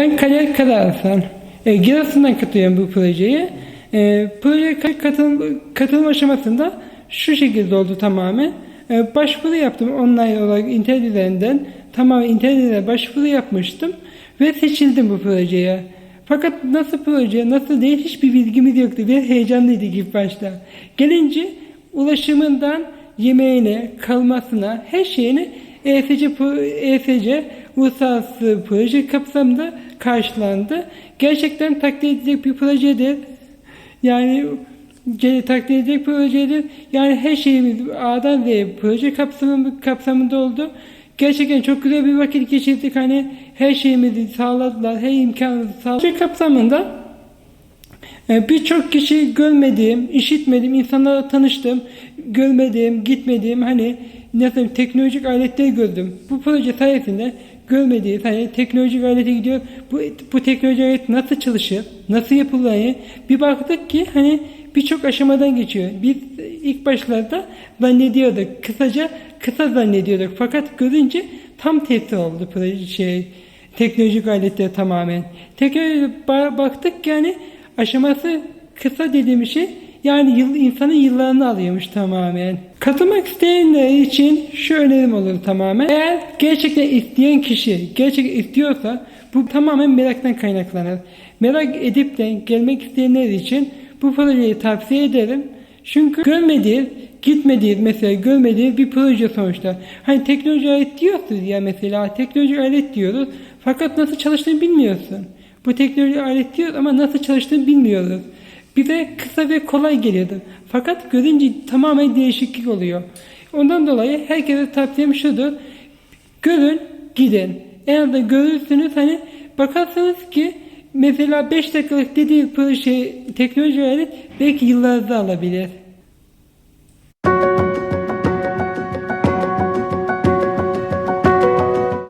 Ben Kader Karahasan. E, Giresun'dan katılıyorum bu projeye. E, projeye ka- katılım, aşamasında şu şekilde oldu tamamen. E, başvuru yaptım online olarak internet üzerinden. Tamamen internet başvuru yapmıştım. Ve seçildim bu projeye. Fakat nasıl proje, nasıl değil hiçbir bilgimiz yoktu ve heyecanlıydık ilk başta. Gelince ulaşımından yemeğine, kalmasına, her şeyini ESC, ESC uluslararası proje kapsamında karşılandı. Gerçekten takdir edilecek bir projedir. Yani takdir edilecek projedir. Yani her şeyimiz A'dan Z'ye proje kapsamı, kapsamında oldu. Gerçekten çok güzel bir vakit geçirdik. Hani her şeyimizi sağladılar, her imkanımızı sağladılar. Proje kapsamında e, Birçok kişi görmediğim, işitmediğim insanlarla tanıştım. Görmediğim, gitmediğim hani nasıl teknolojik aletleri gördüm. Bu proje sayesinde görmediğim hani teknolojik alete gidiyor. Bu, bu teknolojik alet nasıl çalışır, nasıl yapılır bir baktık ki hani birçok aşamadan geçiyor. Biz ilk başlarda zannediyorduk. Kısaca kısa zannediyorduk. Fakat görünce tam tersi oldu proje şey teknolojik aletler tamamen. Teknoloji ba- baktık yani aşaması kısa dediğim şey yani yıl, insanın yıllarını alıyormuş tamamen. Katılmak isteyenler için şu önerim olur tamamen. Eğer gerçekten isteyen kişi gerçekten istiyorsa bu tamamen meraktan kaynaklanır. Merak edip de gelmek isteyenler için bu projeyi tavsiye ederim. Çünkü görmediği, gitmediği mesela görmediği bir proje sonuçta. Hani teknoloji alet diyorsunuz ya mesela teknoloji alet diyoruz. Fakat nasıl çalıştığını bilmiyorsun. Bu teknoloji alet diyoruz ama nasıl çalıştığını bilmiyoruz. Bize kısa ve kolay geliyordu. Fakat görünce tamamen değişiklik oluyor. Ondan dolayı herkese tavsiyem şudur. Görün, gidin. Eğer de görürsünüz hani bakarsanız ki mesela 5 dakikalık dediği proje teknoloji alet belki yıllarda alabilir.